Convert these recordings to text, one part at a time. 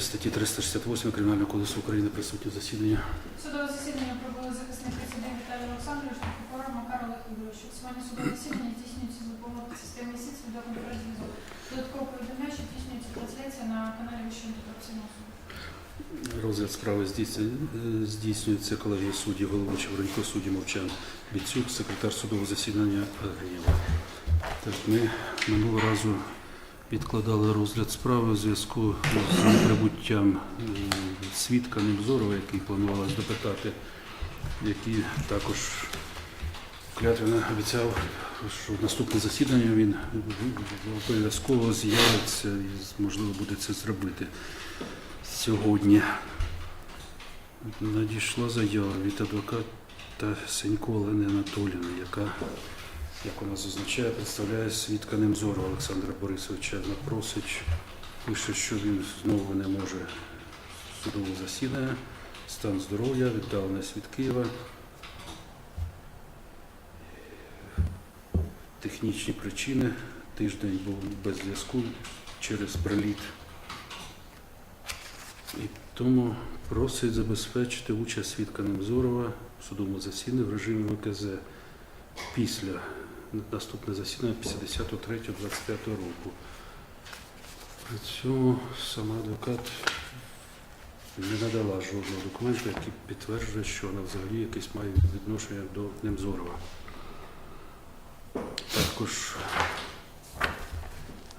Статті 368 Кримінального кодексу України присутні засідання. Судове засідання провели захисник суддя Віталій Олександрович та прокурор Макар Олег Ігорович. Фіксування судового засідання здійснюється за допомогою системи СІЦ відеоконференц-зв'язок. Додатково повідомляю, що здійснюється трансляція на каналі Вищого антикорупційного суду. Розгляд справи е, здійснюється колегією суддів, головуючий Воронько, судді Мовчан Біцюк, секретар судового засідання Грієва. Так, ми минулого разу відкладали розгляд справи у зв'язку з неприбуттям е, свідка Невзорова, який планувалось допитати, який також клятвенно обіцяв, що наступне засідання він обов'язково з'явиться і можливо буде це зробити сьогодні. Надійшла заява від адвоката Сенько Олени Анатоліївни, яка, як вона зазначає, представляє свідка Немзору Олександра Борисовича. Вона просить, пише, що він знову не може судове засідання, стан здоров'я, віддаленість від Києва. Технічні причини. Тиждень був без зв'язку через приліт і тому просить забезпечити участь свідка Невзорова в судовому засіданні в режимі ВКЗ після наступне засідання 53-25 року. При цьому сама адвокат не надала жодного документу, який підтверджує, що вона взагалі якесь має відношення до Немзорова. Також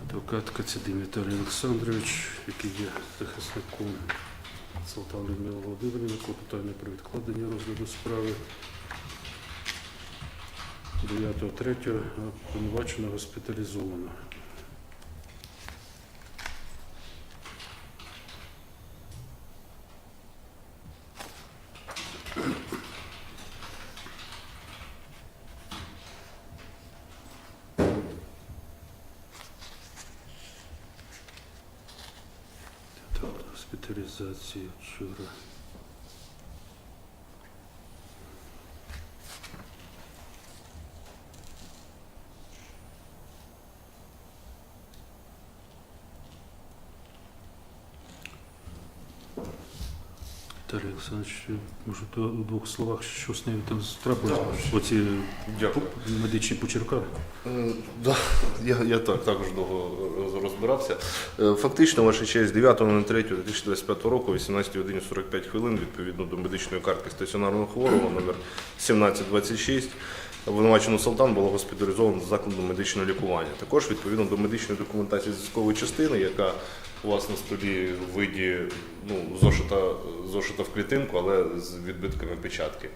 адвокат Кацядин Віталій Олександрович, який є захисником Салтан Людмила Володимирівна, клопотання про відкладення розгляду справи 9.3. обвинувачено госпіталізовано. Так, госпіталізація вчора. Віталій Олександрович, може, то у двох словах, що з нею там трапилось? Оці Дякую. медичні почерка? Е, Да, я, я так, також довго роз- розбирався. Е, Фактично, ваша честь, 9.03.2025 року, 18 годині 45 хвилин, відповідно до медичної картки стаціонарного хворого номер 1726, обвинувачену Салтан було госпіталізовано з закладу медичного лікування. Також відповідно до медичної документації зв'язкової частини, яка у вас на столі в виді ну, зошита, зошита в клітинку, але з відбитками печатки.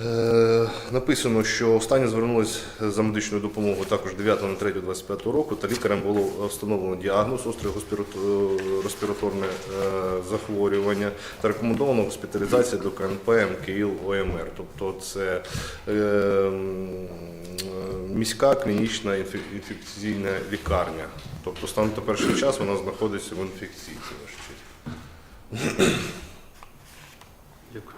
Е, Написано, що останнє звернулось за медичною допомогою також 9.03.25 року, та лікарем було встановлено діагноз остре респіраторне е, захворювання та рекомендовано госпіталізація до КНП МКІЛ ОМР. Тобто це е, міська клінічна інфекційна лікарня. Тобто станом на перший час вона знаходиться в інфекції. ваша честь. Дякую.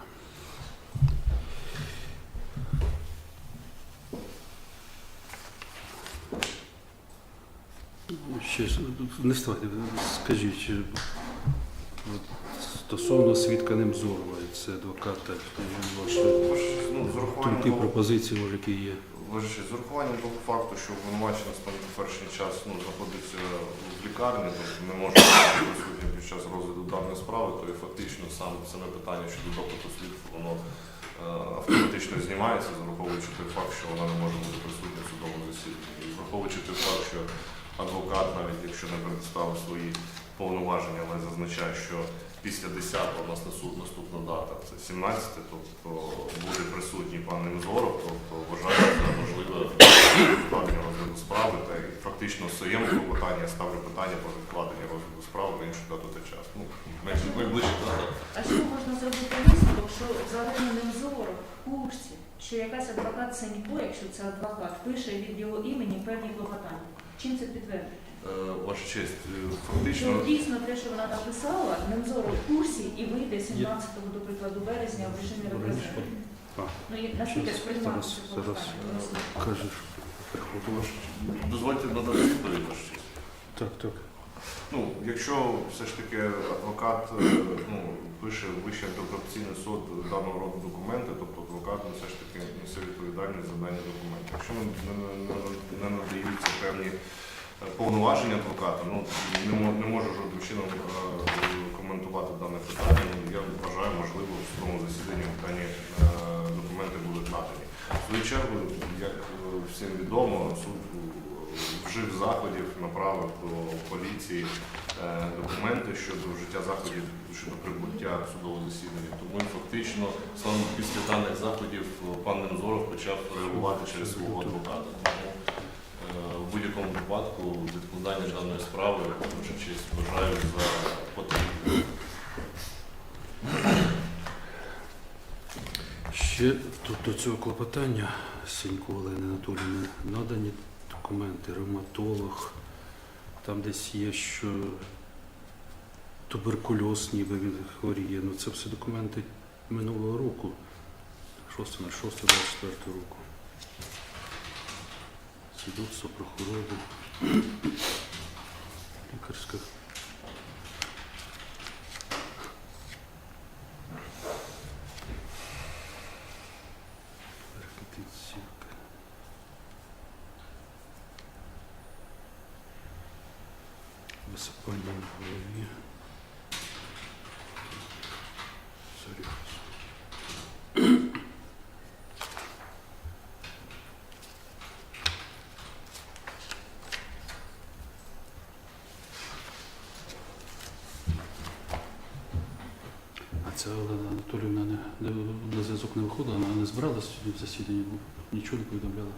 Ще не ставайте, скажіть, от стосовно свідка Немзорова, це адвоката, ваші Ну, з урахуванням думки, того- пропозиції, може, які є. Ваше, з урахуванням того факту, що обвинувачена станом на перший час ну, знаходиться в лікарні, тобто не може бути присутня під час розгляду даної справи, то і фактично сам, саме питання щодо допиту слідства, воно е, автоматично знімається, враховуючи той факт, що вона не може бути присутня в судовому засіданні. І враховуючи той факт, що адвокат, навіть якщо не представив свої повноваження, але зазначає, що після 10-го у нас на суд наступна дата, це 17, тобто буде присутній пан Немзоров, тобто вважаю за можливе відкладення розгляду справи, та й фактично в своєму клопотанні я ставлю питання про відкладення розгляду справи на іншу дату та час. Ну, найближче дата. А що можна зробити висновок, що взагалі Невзоров в курсі, що якась адвокат Сенько, якщо це адвокат, пише від його імені певні клопотання? Чим це підтвердити? Е, Ваша честь, фактично. Що дійсно те, що вона написала, Невзоров в курсі і вийде 17-го, до прикладу, березня в режимі Раніше. Ну, і наскільки сприймати це? Кажеш. Дозвольте надати відповідь, ваша честь. Так, так. Ну, якщо все ж таки адвокат е, ну, пише Вищий антикорупційний суд даного роду документи, тобто адвокат ну, все ж таки несе відповідальність за дані документи. Якщо не, не, не- надаються певні е, повноваження адвоката, ну не, не можу жодним чином е, коментувати дане питання. Ну, Я вважаю, можливо, в судовому засіданні дані документи будуть надані. В свою чергу, як всім відомо, суд вжив заходів, направив до поліції е, документи щодо вжиття заходів щодо прибуття судового засідання. Тому фактично саме після даних заходів е, пан Немзоров почав реагувати через свого адвоката. Тому е, в будь-якому випадку відкладання даної справи честь вважаю за потрібне. Ще тут до цього клопотання Сінько Олени Анатоліївни надані документи, ревматолог. Там десь є, що туберкульоз, ніби він хворіє. Ну це все документи минулого року, 6 на 6 24 року. Свідоцтво про хворобу. Лікарська. Репетиційка. Висипання в голові. Псоріаз. А ця Олена Анатоліївна не, не, на зв'язок не виходила, вона было. в засіданні, бо нічого не повідомляла.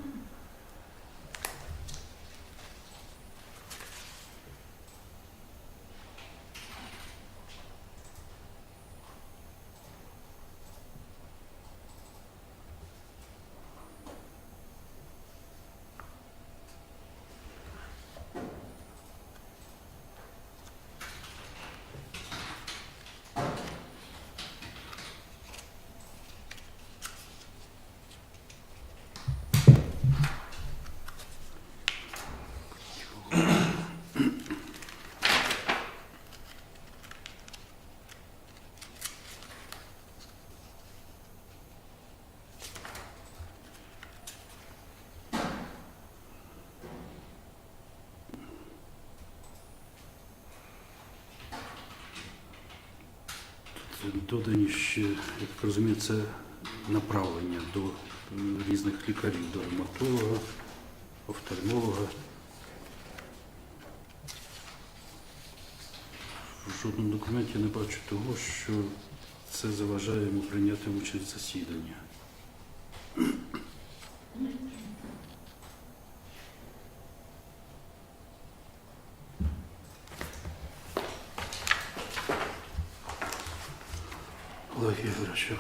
Додані ще, я так розумію, це направлення до різних лікарів, до ревматолога, офтальмолога. В жодному документі я не бачу того, що це заважає йому прийняти участь в засіданні. Як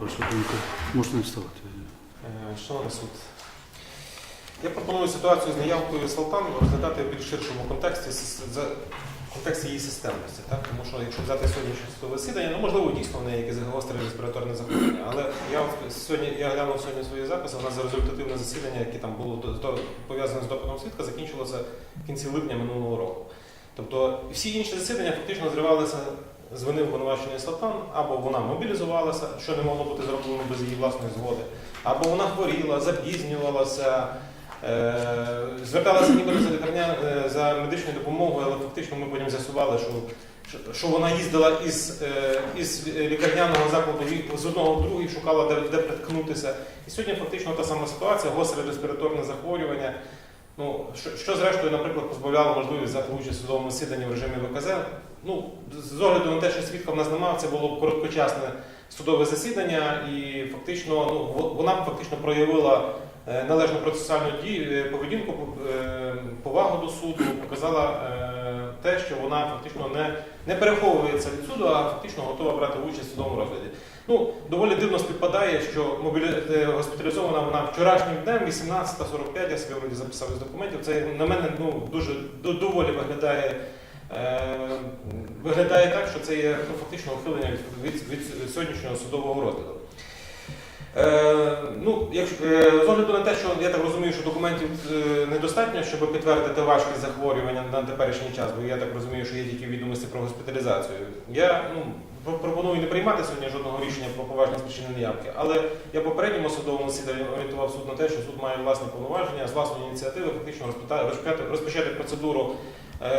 ваша думка, можна вставати? Е, Шановний суд, я пропоную ситуацію з наявкою Салтан розглядати в більш ширшому контексті, за- контексті її системності. Так? Тому що якщо взяти сьогоднішнє засідання, ну можливо дійсно в неї якесь гостре респіраторне захворювання. Але я сьогодні я глянув сьогодні свої записи, у нас за результативне засідання, яке там було пов'язане з допитом свідка, закінчилося в кінці липня минулого року. Тобто всі інші засідання фактично зривалися з вини обвинуваченої Салтан, або вона мобілізувалася, що не могло бути зроблено без її власної згоди, або вона хворіла, запізнювалася, е, зверталася ніби за лікарня е, за медичною допомогою, але фактично ми потім з'ясували, що, що, вона їздила із, е, із лікарняного закладу з одного в другий, шукала де, де приткнутися. І сьогодні фактично та сама ситуація, гостре респіраторне захворювання. Ну, що, що зрештою, наприклад, позбавляло можливість взяти участь у судовому засіданні в режимі ВКЗ. Ну, з огляду на те, що свідка в нас немає, це було короткочасне судове засідання, і фактично ну, во- вона фактично проявила е, належну процесуальну дію, е, поведінку, е, повагу до суду, показала те, що вона фактично не, не переховується від суду, а фактично готова брати участь в судовому розгляді. Ну, доволі дивно співпадає, що мобілі... госпіталізована вона вчорашнім днем, 18.45, я собі вроді записав із документів. Це на мене ну, дуже до- доволі виглядає. Е, виглядає так, що це є ну, фактично ухилення від, від, від сьогоднішнього судового розгляду. Е, ну, якщо, е, з огляду на те, що я так розумію, що документів е, недостатньо, щоб підтвердити важкість захворювання на теперішній час, бо я так розумію, що є тільки відомості про госпіталізацію. Я ну, пропоную не приймати сьогодні жодного рішення про поважні спричини неявки, але я попередньому судовому засіданні орієнтував суд на те, що суд має власні повноваження з власної ініціативи фактично розпочати, розпочати процедуру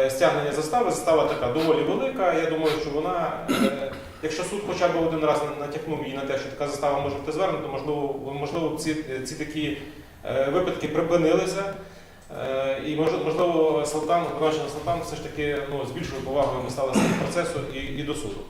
стягнення застави. Застава така доволі велика. Я думаю, що вона, е, якщо суд хоча б один раз натякнув її на те, що така застава може бути звернута, можливо, можливо, ці, ці такі е, випадки припинилися. Е, І можливо, Салтан, Салтан все ж таки ну, з більшою повагою ми ставилися до процесу і, і до суду.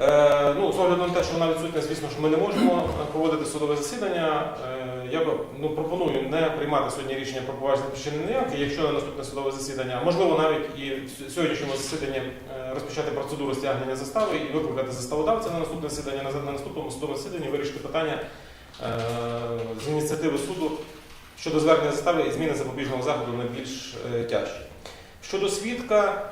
Е, ну, з огляду на те, що вона відсутня, звісно, що ми не можемо проводити судове засідання. Е, я б ну, пропоную не приймати сьогодні рішення про поважні причини неявки, якщо на наступне судове засідання, можливо, навіть і в сьогоднішньому засіданні е, розпочати процедуру стягнення застави і викликати заставодавця на наступне засідання, на, на наступному судовому засіданні вирішити питання з ініціативи суду щодо звернення застави і зміни запобіжного заходу на більш е. Щодо свідка,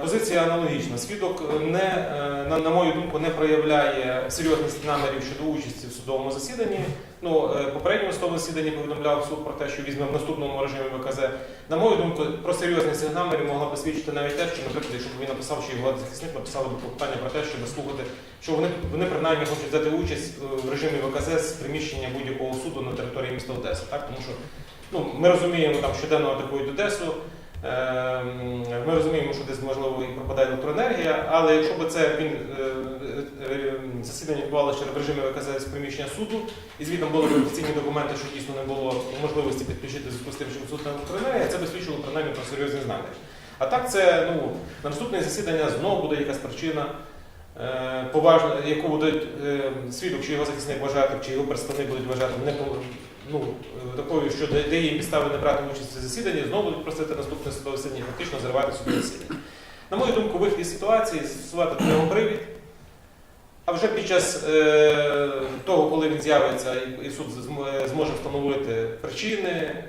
позиція аналогічна. Свідок е, не, е, на, мою думку, не проявляє серйозності намірів щодо участі в судовому засіданні. Ну, е, попередньому судовому засіданні повідомляв суд про те, що візьме в наступному режимі ВКЗ. На мою думку, про серйозність намірів могла б свідчити навіть те, що, наприклад, якщо він написав, що його захисник написали б питання про те, щоб слухати, що вони, вони принаймні хочуть взяти участь е, в режимі ВКЗ з приміщення будь-якого суду на території міста Одеси. Так? Тому що ну, ми розуміємо, там щоденно атакують Одесу. Ем, Ми розуміємо, що десь можливо і пропадає електроенергія, але якщо б це він е, е, засідання відбувалося в режимі ВКЗ з приміщення суду, і звітом були офіційні документи, що дійсно не було можливості підключити зв'язку з тим, що відсутня електроенергія, це би свідчило принаймні про серйозні знання. А так це ну, на наступне засідання знову буде якась причина. е, Поважна, яку будуть свідок чи його захисник вважати, чи його представник будуть вважати не ну, е, такою, що де де є підстави не брати участь у засіданні, знову просити наступне судове засідання фактично зривати судове засідання. На мою думку, вихід із ситуації застосувати привід. А вже під час е, того, коли він з'явиться і, суд зможе встановити причини, е,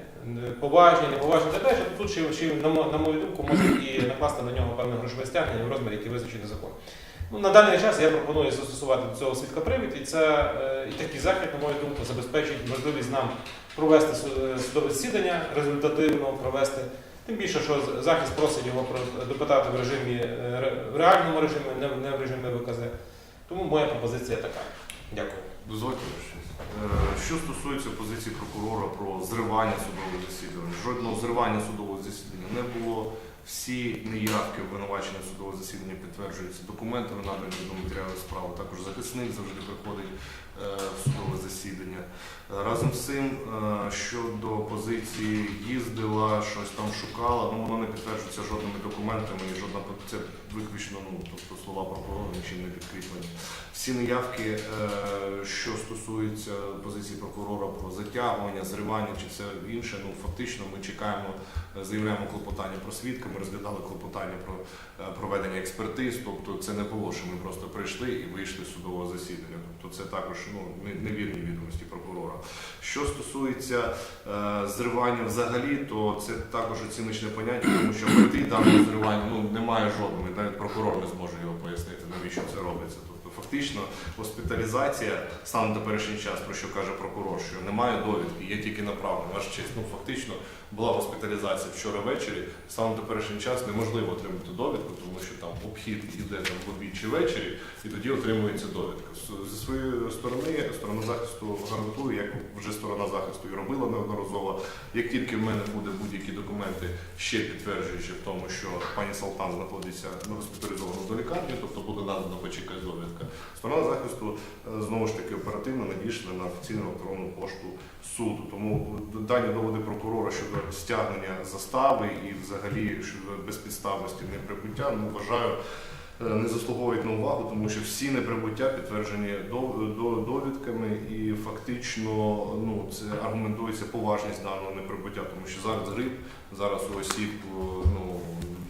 поважні, неповажні так далі, тут ще, ще на, на мою думку, може і накласти на нього певне грошове стягнення в розмірі, який визначений закон. Ну, на даний час я пропоную застосувати до цього свідка привід, і це е, і такий захід, на мою думку, забезпечить можливість нам провести е, судове засідання, результативно провести. Тим більше, що захист просить його допитати в режимі е, в реальному режимі, не в- режимі ВКЗ. Тому моя пропозиція така. Дякую. Дозвольте щось. Що стосується позиції прокурора про зривання судового засідання, жодного зривання судового засідання не було. Всі неявки обвинувачення судового засідання підтверджуються документами, надані до матеріалів справи. Також захисник завжди приходить е, в судове засідання. Разом з цим, е, щодо позиції їздила, щось там шукала, ну воно не підтверджується жодними документами і жодна це виключно, ну тобто слова прокурора нічим не підкріплені. Всі неявки, е, що стосуються позиції прокурора про затягування, зривання чи все інше, ну фактично ми чекаємо, е, заявляємо клопотання про свідка. Ми розглядали клопотання про е, проведення експертиз. Тобто це не було, що ми просто прийшли і вийшли з судового засідання. Тобто це також ну невірні відомості прокурора. Що стосується зривання взагалі, то це також оціночне поняття, тому що мети даного зривання ну немає жодної. Навіть прокурор не зможе його пояснити, навіщо це робиться. Фактично, госпіталізація саме на теперішній час, про що каже прокурор, що немає довідки, є тільки направлення. Ваша честь, ну фактично була госпіталізація вчора ввечері. Саме на теперішній час неможливо отримати довідку, тому що там обхід іде там в обід чи ввечері, і тоді отримується довідка. Зі своєї сторони сторона захисту гарантує, як вже сторона захисту і робила неодноразово. Як тільки в мене буде будь-які документи, ще підтверджуючи в тому, що пані Салтан знаходиться ну, госпіталізовано до лікарні, тобто буде надана хоч якась довідка. Сторона захисту е, знову ж таки оперативно надійшли на офіційну електронну пошту суду. Тому дані доводи прокурора щодо стягнення застави і взагалі щодо безпідставності неприбуття, ну вважаю. е, Не заслуговують на увагу, тому що всі неприбуття підтверджені дов- довідками, і фактично ну це аргументується поважність даного неприбуття, тому що зараз грип, зараз у осіб е, ну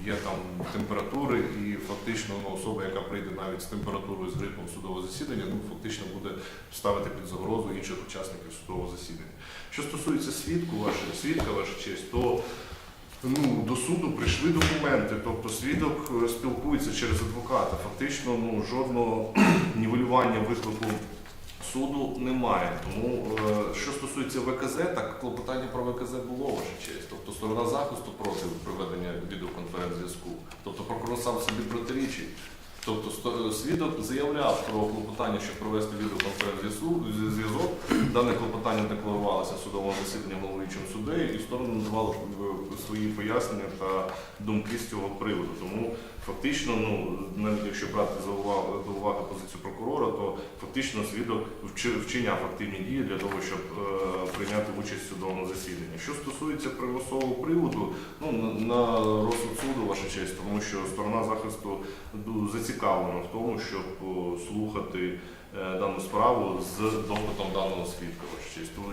є там температури, і фактично ну, особа, яка прийде навіть з температурою з грипом в судове засідання, ну фактично буде ставити під загрозу інших учасників судового засідання. Що стосується свідку, вашої свідка, ваша честь, то ну, до суду прийшли документи, тобто свідок е, спілкується через адвоката. Фактично, ну жодного нівелювання виклику суду немає. Тому е, що стосується ВКЗ, так клопотання про ВКЗ було ваша честь. Тобто сторона захисту проти проведення відеоконференц-зв'язку. Тобто прокурор сам собі протирічить. Тобто свідок заявляв про клопотання, щоб провести відеоконференц-зв'язок. Дане клопотання декларувалося в судовому засіданні головуючим суддею, і сторони надавали е, свої пояснення та думки з цього приводу. Тому фактично, ну навіть якщо брати до уваги позицію прокурора, то фактично свідок вчиняв активні дії для того, щоб е, прийняти участь в судовому засіданні. Що стосується примусового приводу, ну на, розсуд суду, ваша честь, тому що сторона захисту зацікавлена в тому, щоб слухати. Е, Дану справу з допитом даного свідка.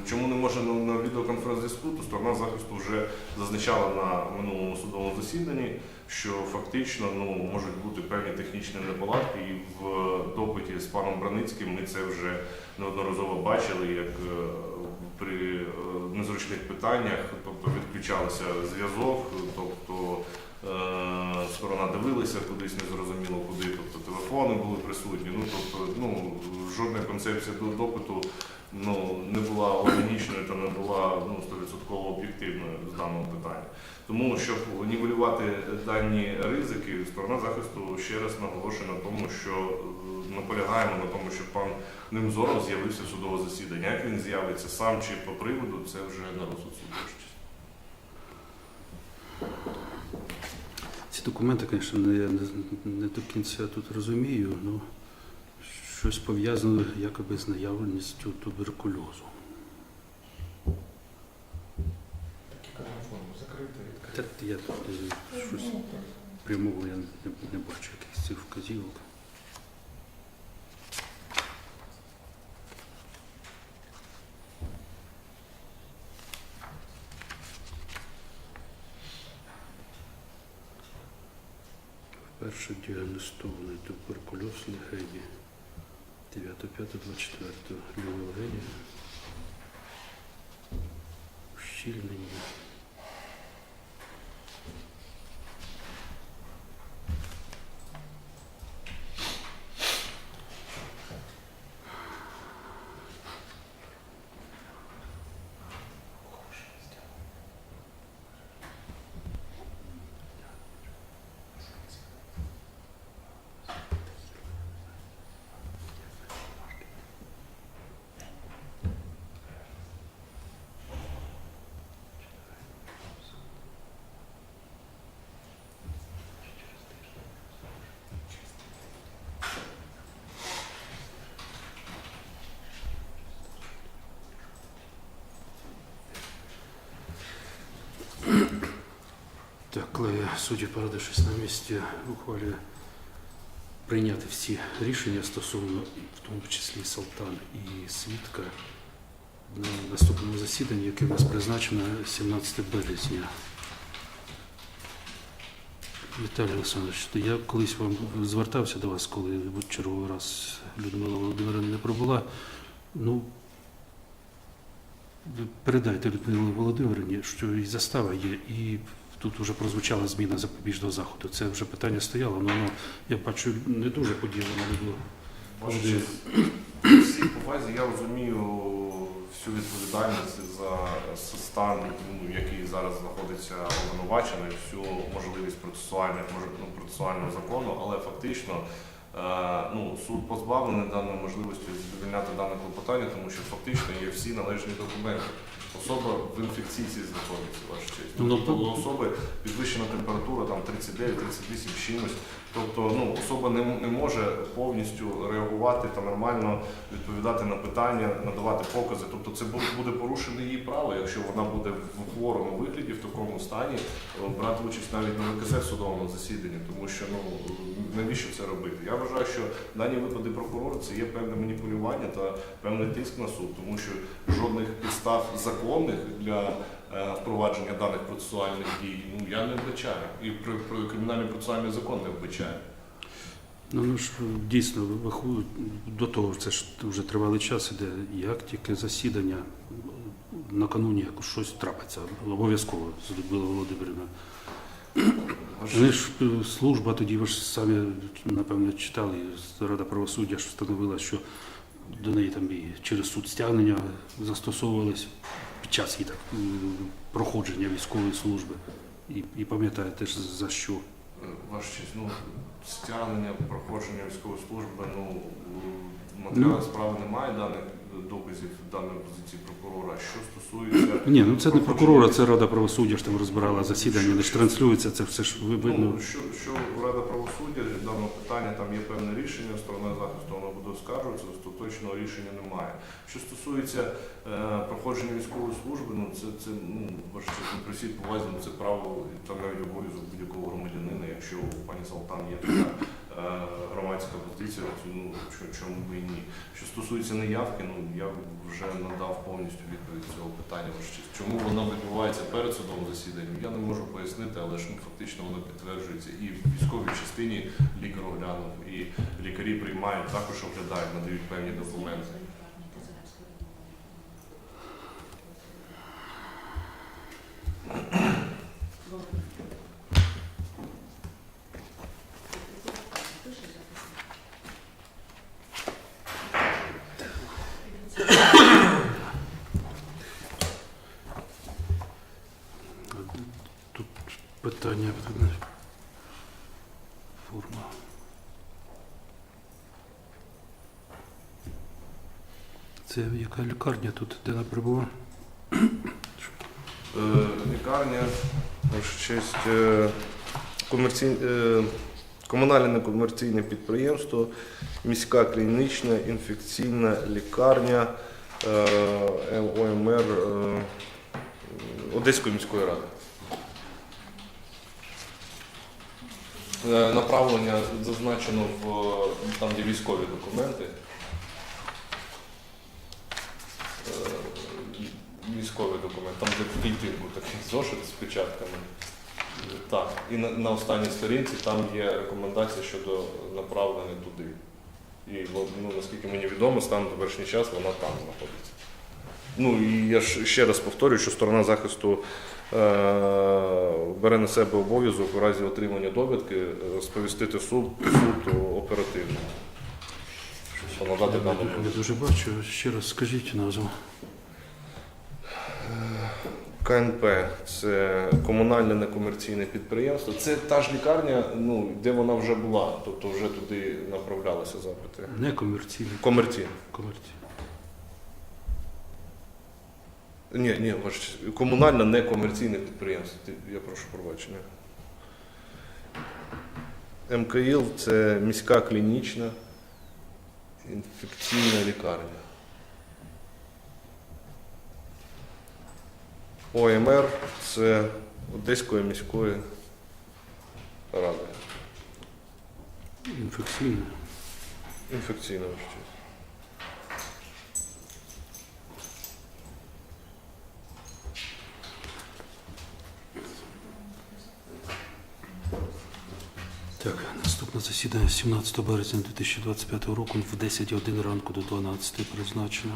Чому не може на, відеоконференц-зв'язку, то сторона захисту вже зазначала на минулому судовому засіданні, що фактично ну, можуть бути певні технічні неполадки, і в допиті з паном Браницьким ми це вже неодноразово бачили, як е, при е, незручних питаннях, тобто відключався зв'язок, тобто сторона дивилася кудись незрозуміло куди, тобто телефони були присутні. Ну тобто, ну жодна концепція до допиту ну, не була органічною та не була ну, 100% об'єктивною з даного питання. Тому, щоб нівелювати дані ризики, сторона захисту ще раз наголошує на тому, що е, наполягаємо на тому, щоб пан Немзоров з'явився в судове засідання. Як він з'явиться сам чи по приводу, це вже на розсуд суду. ваша честь. Ці документи, звісно, не, не, не до кінця тут розумію, але щось пов'язане якоби з наявністю туберкульозу. Так, я тут е, щось прямого я не, не бачу якихось цих вказівок. Перше діагностований туберкульоз легені 9.5.24 ліва легені. Ущільнення. Так, коли судді, порадившись на місці, ухвалює прийняти всі рішення стосовно, в тому числі Салтан і Свідка, на наступному засіданні, яке в нас призначено 17 березня. Віталій Олександрович, я колись вам звертався до вас, коли в черговий раз Людмила Володимирівна не пробула. Ну, передайте Людмилі Володимирівні, що і застава є, і тут вже прозвучала зміна запобіжного заходу. Це вже питання стояло, але воно, я бачу, не дуже поділено було. При всій повазі я розумію всю відповідальність за стан, ну, який зараз знаходиться обвинувачений, всю можливість процесуальних ну, процесуального закону, але фактично е, ну, суд позбавлений даної можливості задовільняти дане клопотання, тому що фактично є всі належні документи. Особа в інфекційці знаходиться, ваша честь. Ну, тобто особи підвищена температура там 39, 38 чимось. Тобто ну, особа не, не може повністю реагувати та нормально відповідати на питання, надавати покази. Тобто це бу- буде порушене її право, якщо вона буде в хворому вигляді, в такому стані, е, брати участь навіть на ВКЗ в судовому засіданні, тому що ну навіщо це робити? Я вважаю, що дані випади прокурора це є певне маніпулювання та певний тиск на суд, тому що жодних підстав законних для е, впровадження даних процесуальних дій ну я не вбачаю. І при, при кримінальний процесуальний закон не вбачає. Ну, ну ж дійсно до того, це ж вже тривалий час іде. Як тільки засідання накануні як щось трапиться, обов'язково з Людмилою Вони ж е, служба тоді ви ж самі напевно читали, Рада правосуддя ж встановила, що до неї там і через суд стягнення застосовувались під час її так, проходження військової служби. І, і пам'ятаєте ж за що. Е, Ваша честь, ну, стягнення, проходження військової служби, ну, в матеріалах справи немає даних доказів даної позиції прокурора. Що стосується... Ні, ну це не прокурора, це Рада правосуддя ж там розбирала засідання, не ж транслюється, це все ж ви- видно. Ну, що, що Рада правосуддя даного питання, там є певне рішення, сторона захисту воно буде оскаржуватися, остаточного рішення немає. Що стосується е, проходження військової служби, ну це, це ну, честь, при всій повазі, ну, це право там навіть обов'язок будь-якого громадянина, якщо у пані Салтан є така громадська позиція, ну чому би і ні. Що стосується неявки, ну я вже надав повністю відповідь цього питання. Чому вона відбувається перед судовим засіданням, я не можу пояснити, але ж ну, фактично воно підтверджується і в військовій частині лікар оглянув, і лікарі приймають, також оглядають, надають певні документи. Питання форма. Це яка лікарня тут, де вона прибула? Е, лікарня, ваша честь, е, комерці... е, комунальне некомерційне підприємство, міська клінічна інфекційна лікарня е, ОМР е, Одеської міської ради. Направлення зазначено в там, де військові документи. Е, Військовий документ, там де в клітинку такий зошит з печатками. Так, і на, на останній сторінці там є рекомендація щодо направлення туди. І ну, наскільки мені відомо, станом на теперішній час вона там знаходиться. Ну і я ж ще раз повторюю, що сторона захисту е- бере на себе обов'язок у разі отримання довідки е, сповістити суд, суд оперативно. Надати Я дуже бачу. Ще раз скажіть назву. КНП це комунальне некомерційне підприємство. Це та ж лікарня, ну, де вона вже була, тобто вже туди направлялися запити. Не комерційне, Комерційне. комерційне. Ні, ні, комунальне некомерційне підприємство. Я прошу пробачення. МКІЛ це міська клінічна інфекційна лікарня. ОМР це Одеської міської ради. Інфекційне. Інфекційна ваш честь. Так, засідання 17 березня 2025 року в 10 годин ранку до 12 призначено.